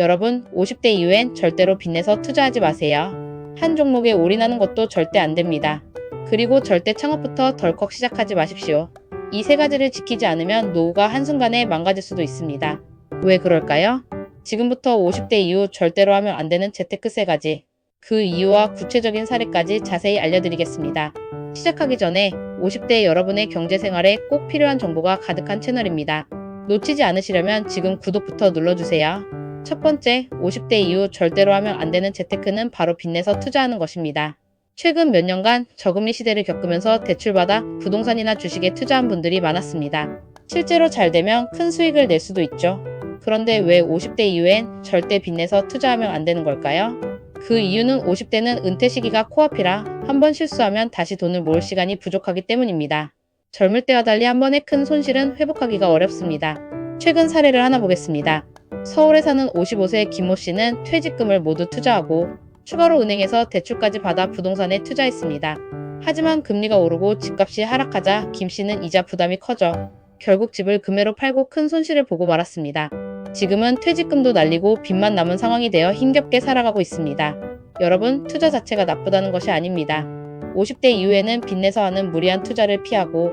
여러분, 50대 이후엔 절대로 빚내서 투자하지 마세요. 한 종목에 올인하는 것도 절대 안 됩니다. 그리고 절대 창업부터 덜컥 시작하지 마십시오. 이 세 가지를 지키지 않으면 노후가 한순간에 망가질 수도 있습니다. 왜 그럴까요? 지금부터 50대 이후 절대로 하면 안 되는 재테크 세 가지. 그 이유와 구체적인 사례까지 자세히 알려드리겠습니다. 시작하기 전에 50대 여러분의 경제 생활에 꼭 필요한 정보가 가득한 채널입니다. 놓치지 않으시려면 지금 구독부터 눌러주세요. 첫 번째, 50대 이후 절대로 하면 안 되는 재테크는 바로 빚내서 투자하는 것입니다. 최근 몇 년간 저금리 시대를 겪으면서 대출받아 부동산이나 주식에 투자한 분들이 많았습니다. 실제로 잘 되면 큰 수익을 낼 수도 있죠. 그런데 왜 50대 이후엔 절대 빚내서 투자하면 안 되는 걸까요? 그 이유는 50대는 은퇴 시기가 코앞이라 한 번 실수하면 다시 돈을 모을 시간이 부족하기 때문입니다. 젊을 때와 달리 한 번의 큰 손실은 회복하기가 어렵습니다. 최근 사례를 하나 보겠습니다. 서울에 사는 55세 김모 씨는 퇴직금을 모두 투자하고 추가로 은행에서 대출까지 받아 부동산에 투자했습니다. 하지만 금리가 오르고 집값이 하락하자 김 씨는 이자 부담이 커져 결국 집을 금매로 팔고 큰 손실을 보고 말았습니다. 지금은 퇴직금도 날리고 빚만 남은 상황이 되어 힘겹게 살아가고 있습니다. 여러분, 투자 자체가 나쁘다는 것이 아닙니다. 50대 이후에는 빚내서 하는 무리한 투자를 피하고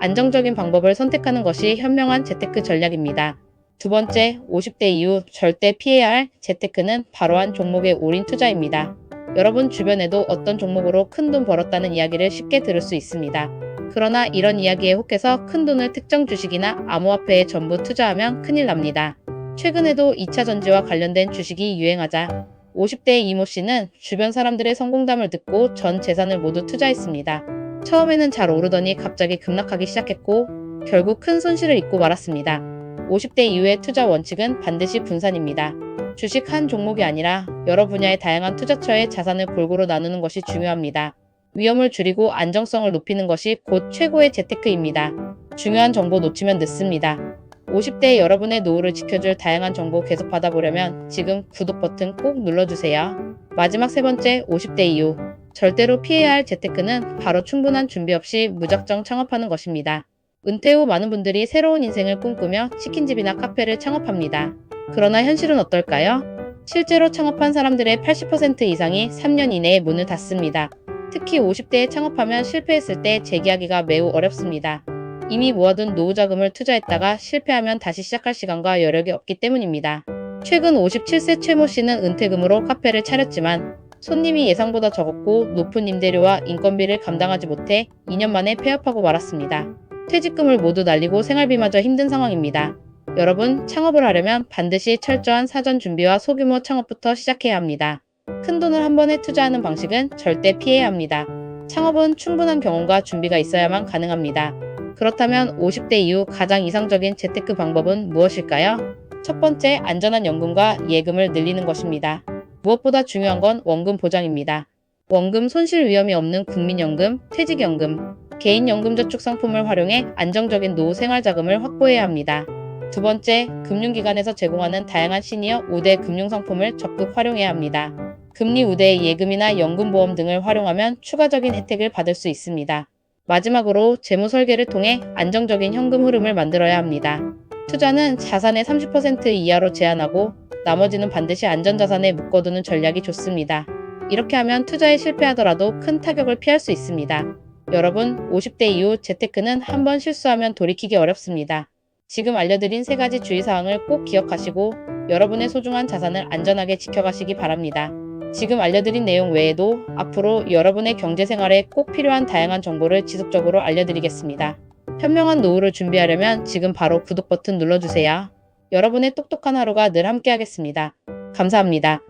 안정적인 방법을 선택하는 것이 현명한 재테크 전략입니다. 두 번째, 50대 이후 절대 피해야 할 재테크는 바로 한 종목의 올인 투자입니다. 여러분 주변에도 어떤 종목으로 큰 돈 벌었다는 이야기를 쉽게 들을 수 있습니다. 그러나 이런 이야기에 혹해서 큰 돈을 특정 주식이나 암호화폐에 전부 투자하면 큰일 납니다. 최근에도 2차 전지와 관련된 주식이 유행하자 50대 이모 씨는 주변 사람들의 성공담을 듣고 전 재산을 모두 투자했습니다. 처음에는 잘 오르더니 갑자기 급락하기 시작했고 결국 큰 손실을 입고 말았습니다. 50대 이후의 투자 원칙은 반드시 분산입니다. 주식 한 종목이 아니라 여러 분야의 다양한 투자처의 자산을 골고루 나누는 것이 중요합니다. 위험을 줄이고 안정성을 높이는 것이 곧 최고의 재테크입니다. 중요한 정보 놓치면 늦습니다. 50대 여러분의 노후를 지켜줄 다양한 정보 계속 받아보려면 지금 구독 버튼 꼭 눌러주세요. 마지막 세 번째 50대 이후 절대로 피해야 할 재테크는 바로 충분한 준비 없이 무작정 창업하는 것입니다. 은퇴 후 많은 분들이 새로운 인생을 꿈꾸며 치킨집이나 카페를 창업합니다. 그러나 현실은 어떨까요? 실제로 창업한 사람들의 80% 이상이 3년 이내에 문을 닫습니다. 특히 50대에 창업하면 실패했을 때 재기하기가 매우 어렵습니다. 이미 모아둔 노후 자금을 투자했다가 실패하면 다시 시작할 시간과 여력이 없기 때문입니다. 최근 57세 최모 씨는 은퇴금으로 카페를 차렸지만 손님이 예상보다 적었고 높은 임대료와 인건비를 감당하지 못해 2년 만에 폐업하고 말았습니다. 퇴직금을 모두 날리고 생활비마저 힘든 상황입니다. 여러분, 창업을 하려면 반드시 철저한 사전 준비와 소규모 창업부터 시작해야 합니다. 큰 돈을 한 번에 투자하는 방식은 절대 피해야 합니다. 창업은 충분한 경험과 준비가 있어야만 가능합니다. 그렇다면 50대 이후 가장 이상적인 재테크 방법은 무엇일까요? 첫 번째, 안전한 연금과 예금을 늘리는 것입니다. 무엇보다 중요한 건 원금 보장입니다. 원금 손실 위험이 없는 국민연금, 퇴직연금, 개인연금저축 상품을 활용해 안정적인 노후 생활 자금을 확보해야 합니다. 두 번째, 금융기관에서 제공하는 다양한 시니어 우대 금융 상품을 적극 활용해야 합니다. 금리 우대의 예금이나 연금보험 등을 활용하면 추가적인 혜택을 받을 수 있습니다. 마지막으로 재무 설계를 통해 안정적인 현금 흐름을 만들어야 합니다. 투자는 자산의 30% 이하로 제한하고 나머지는 반드시 안전자산에 묶어두는 전략이 좋습니다. 이렇게 하면 투자에 실패하더라도 큰 타격을 피할 수 있습니다. 여러분, 50대 이후 재테크는 한번 실수하면 돌이키기 어렵습니다. 지금 알려드린 세 가지 주의사항을 꼭 기억하시고 여러분의 소중한 자산을 안전하게 지켜가시기 바랍니다. 지금 알려드린 내용 외에도 앞으로 여러분의 경제생활에 꼭 필요한 다양한 정보를 지속적으로 알려드리겠습니다. 현명한 노후를 준비하려면 지금 바로 구독 버튼 눌러주세요. 여러분의 똑똑한 하루가 늘 함께하겠습니다. 감사합니다.